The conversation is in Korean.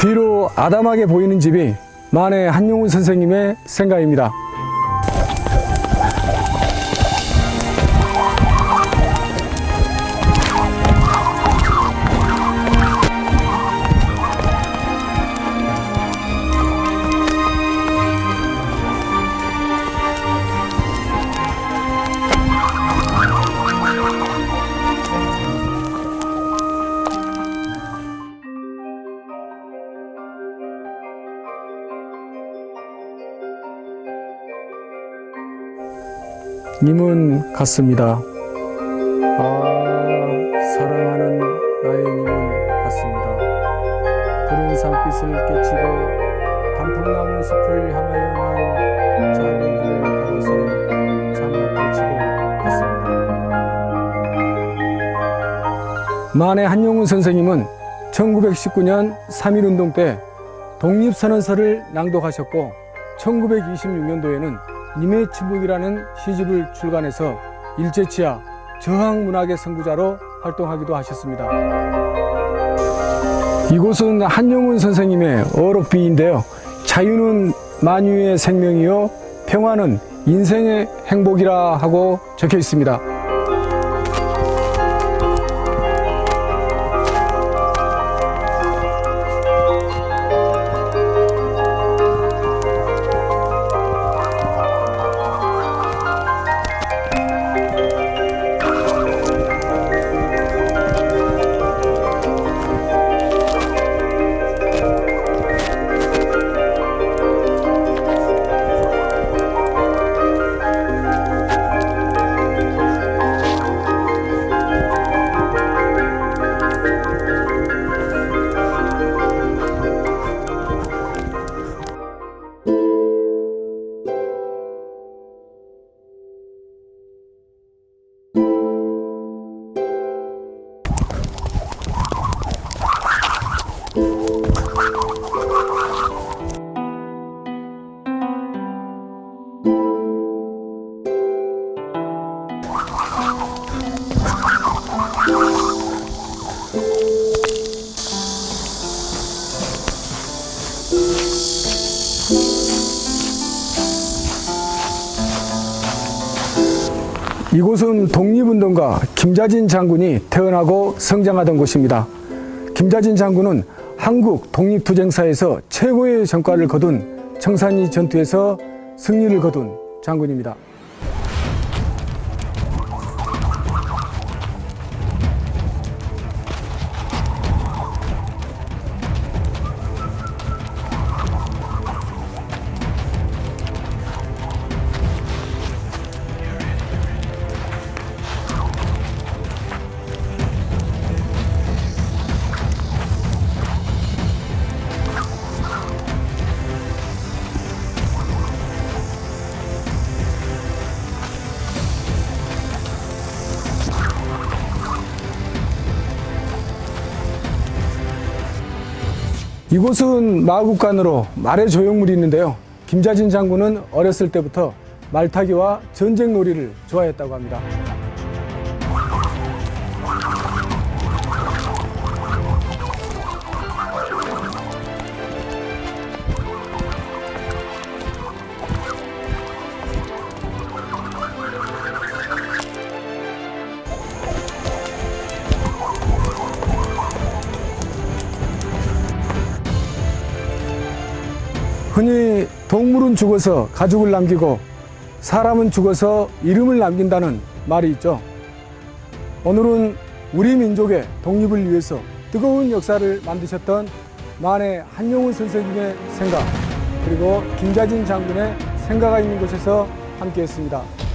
뒤로 아담하게 보이는 집이 만해 한용운 선생님의 생가입니다. 님은 같습니다. 아, 사랑하는 나의 님은 같습니다. 푸른 산빛을 깨치고 단풍나무 숲을 향하여 난 작은 길을 걸어서 잠을 치고 갔습니다. 만해 한용운 선생님은 1919년 3.1운동 때 독립선언서를 낭독하셨고 1926년도에는 님의 침묵이라는 시집을 출간해서 일제치하 저항문학의 선구자로 활동하기도 하셨습니다. 이곳은 한용운 선생님의 어록비인데요. 자유는 만유의 생명이요 평화는 인생의 행복이라 하고 적혀 있습니다. 이곳은 독립운동가 김자진 장군이 태어나고 성장하던 곳입니다. 김자진 장군은 한국 독립투쟁사에서 최고의 성과를 거둔 청산리 전투에서 승리를 거둔 장군입니다. 이곳은 마국간으로 말의 조형물이 있는데요. 김자진 장군은 어렸을 때부터 말타기와 전쟁 놀이를 좋아했다고 합니다. 흔히 동물은 죽어서 가죽을 남기고 사람은 죽어서 이름을 남긴다는 말이 있죠. 오늘은 우리 민족의 독립을 위해서 뜨거운 역사를 만드셨던 만해 한용운 선생님의 생각 그리고 김자진 장군의 생각가 있는 곳에서 함께했습니다.